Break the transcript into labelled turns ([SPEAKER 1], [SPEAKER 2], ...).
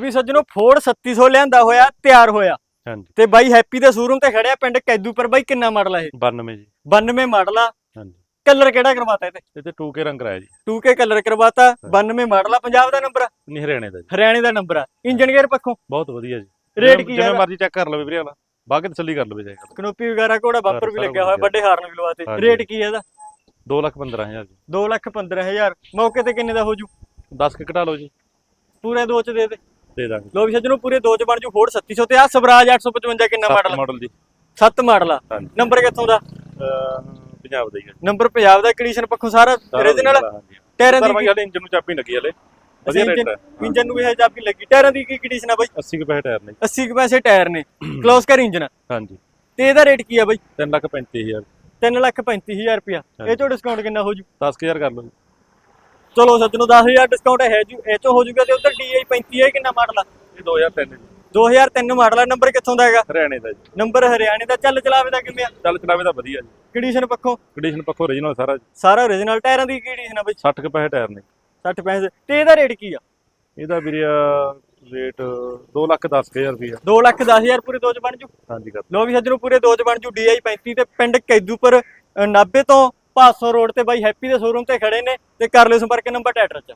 [SPEAKER 1] ਵੀ ਸੱਜਣੋ ਫੋਰਡ 3700 ਲਿਆਂਦਾ ਹੋਇਆ ਤਿਆਰ ਹੋਇਆ।
[SPEAKER 2] ਹਾਂਜੀ।
[SPEAKER 1] ਤੇ ਬਾਈ ਹੈਪੀ ਦੇ ਸ਼ੋਰੂਮ ਤੇ ਖੜਿਆ ਪਿੰਡ ਕੈਦੂਪੁਰ ਬਾਈ ਕਿੰਨਾ ਮਾਡਲ ਆ ਇਹ?
[SPEAKER 2] 92 ਜੀ।
[SPEAKER 1] 92 ਮਾਡਲ ਆ।
[SPEAKER 2] ਹਾਂਜੀ।
[SPEAKER 1] ਕਲਰ ਕਿਹੜਾ ਕਰਵਾਤਾ ਇਹ ਤੇ
[SPEAKER 2] ਇਹ ਤੇ 2K ਰੰਗ ਕਰਾਇਆ ਜੀ।
[SPEAKER 1] 2K ਕਲਰ ਕਰਵਾਤਾ 92 ਮਾਡਲ ਆ ਪੰਜਾਬ ਦਾ ਨੰਬਰ ਆ?
[SPEAKER 2] ਨਹੀਂ ਹਰਿਆਣੇ ਦਾ ਜੀ।
[SPEAKER 1] ਹਰਿਆਣੇ ਦਾ ਨੰਬਰ ਆ। ਇੰਜਨ ਗੇਅਰ ਪੱਖੋਂ?
[SPEAKER 2] ਬਹੁਤ ਵਧੀਆ ਜੀ।
[SPEAKER 1] ਰੇਟ
[SPEAKER 2] ਜਿਵੇਂ-
[SPEAKER 1] ਕੀ
[SPEAKER 2] ਜਿਵੇਂ
[SPEAKER 1] ਹੈ
[SPEAKER 2] ਮਰਜ਼ੀ ਚੈੱਕ ਕਰ ਲਵੇ ਵੀਰੇ ਵਾਲਾ ਬਾਕੀ ਤਸੱਲੀ ਕਰ ਲਵੇ ਜਾਏਗਾ
[SPEAKER 1] ਕਨੋਪੀ ਵਗੈਰਾ ਕੋੜਾ ਬਾਪਰ ਵੀ ਲੱਗਿਆ ਹੋਇਆ ਵੱਡੇ ਹਾਰਨ ਵੀ ਲਵਾਤੇ। ਰੇਟ ਕੀ ਹੈ ਇਹਦਾ?
[SPEAKER 2] 2 ਲੱਖ 15000 ਜੀ।
[SPEAKER 1] 2 ਲੱਖ 15000 ਮੌਕੇ ਤੇ ਕਿੰਨੇ ਦਾ ਹੋ ਜੂ?
[SPEAKER 2] 10 ਕਿ ਘਟਾ ਲਓ ਜੀ।
[SPEAKER 1] ਪੂਰੇ ਦੋ ਚ ਦੇ ਦੇ।
[SPEAKER 2] ਦੇ ਦਾਂਗੇ।
[SPEAKER 1] ਲੋ ਵੀ ਸੱਜਣੋ ਪੂਰੇ ਦੋ ਚ ਬਣ ਜੂ ਫੋਰਡ 3700 ਤੇ ਆ ਸਵਰਾਜ 855 ਕਿੰਨਾ ਮਾਡਲ
[SPEAKER 2] ਮਾਡਲ ਜੀ।
[SPEAKER 1] 7 ਮਾਡਲ ਆ। ਨੰਬਰ ਕਿੱਥੋਂ ਦਾ?
[SPEAKER 2] ਪੰਜਾਬ ਦਾ ਹੀ।
[SPEAKER 1] ਨੰਬਰ ਪੰਜਾਬ ਦਾ ਕੰਡੀਸ਼ਨ ਪੱਖੋਂ ਸਾਰਾ ਓਰੀਜਨਲ ਟਾਇਰਾਂ ਦੀ
[SPEAKER 2] ਵਾਲੇ ਇੰਜਨ ਨੂੰ ਚਾਬੀ ਲੱਗੀ ਹਲੇ। ਵਧੀਆ ਰੇਟ ਹੈ।
[SPEAKER 1] ਇੰਜਨ ਨੂੰ ਵੀ ਹੈ ਚਾਬੀ ਲੱਗੀ। ਟਾਇਰਾਂ ਦੀ ਕੀ ਕੰਡੀਸ਼ਨ ਆ ਬਾਈ?
[SPEAKER 2] 80 ਕੁ ਪੈਸੇ ਟਾਇਰ ਨੇ।
[SPEAKER 1] 80 ਕੁ ਪੈਸੇ ਟਾਇਰ ਨੇ। ਕਲੋਸ ਕਰ ਇੰਜਨ
[SPEAKER 2] ਹਾਂਜੀ।
[SPEAKER 1] ਤੇ ਇਹਦਾ ਰੇਟ ਕੀ ਆ ਬਾਈ?
[SPEAKER 2] 3 ਲੱਖ 35000
[SPEAKER 1] 3 ਲੱਖ 35000 ਰੁਪਿਆ ਇਹ ਚੋਂ ਡਿਸਕਾਊਂਟ ਕਿੰਨਾ ਹੋ ਜੂ?
[SPEAKER 2] 10000 ਕਰ ਲਓ ਜੀ।
[SPEAKER 1] ਚਲੋ ਸੱਜਣੋ 10000 ਡਿਸਕਾਊਂਟ ਹੈ ਜੂ ਇਹ ਚੋਂ ਹੋ ਜੂਗਾ ਤੇ ਉਧਰ DI 35 ਹੈ ਕਿੰਨਾ ਮਾਡਲ ਆ?
[SPEAKER 2] ਇਹ 2003 ਜੀ।
[SPEAKER 1] 2003 ਮਾਡਲ ਆ। ਨੰਬਰ ਕਿੱਥੋਂ ਦਾ ਹੈਗਾ?
[SPEAKER 2] ਹਰਿਆਣੇ ਦਾ ਜੀ।
[SPEAKER 1] ਨੰਬਰ ਹਰਿਆਣੇ ਦਾ। ਚੱਲ ਚਲਾਵੇ ਦਾ ਕਿਵੇਂ ਆ?
[SPEAKER 2] ਚੱਲ ਚਲਾਵੇ ਤਾਂ ਵਧੀਆ ਜੀ।
[SPEAKER 1] ਕੰਡੀਸ਼ਨ ਪੱਖੋਂ?
[SPEAKER 2] ਕੰਡੀਸ਼ਨ ਪੱਖੋਂ origignal ਸਾਰਾ ਜੀ।
[SPEAKER 1] ਸਾਰਾ ਓਰੀਜਨਲ ਟਾਇਰਾਂ ਦੀ ਕੰਡੀਸ਼ਨ ਆ ਬਾਈ?
[SPEAKER 2] 60 ਕੁ ਪੈਸੇ ਟਾਇਰ ਨੇ।
[SPEAKER 1] 60 ਪੈਸੇ ਤੇ ਇਹਦਾ ਰੇਟ ਕੀ ਆ?
[SPEAKER 2] ਇਹਦਾ ਵੀਰੇ ਰੇਟ 2 ਲੱਖ 10000 ਰੁਪਏ
[SPEAKER 1] 2 ਲੱਖ 10000 ਪੂਰੇ ਦੋ ਚ ਬਣ ਜੂ?
[SPEAKER 2] ਹਾਂਜੀ ਕਰ।
[SPEAKER 1] ਲੋ ਵੀ ਸੱਜਣੋ ਪੂਰੇ ਦੋ ਚ ਬਣ ਜੂ। DI 35 ਤੇ ਪਿੰਡ ਕੈਦੂਪੁਰ ਨਾਭੇ ਤੋਂ 500 ਰੋਡ ਤੇ ਬਾਈ ਹੈਪੀ ਦੇ ਸ਼ੋਰੂਮ ਤੇ ਖੜੇ ਨੇ ਤੇ ਕਰ ਲਿਓ ਸੰਪਰਕ ਨੰਬਰ ਟੈਟਰ ਚ।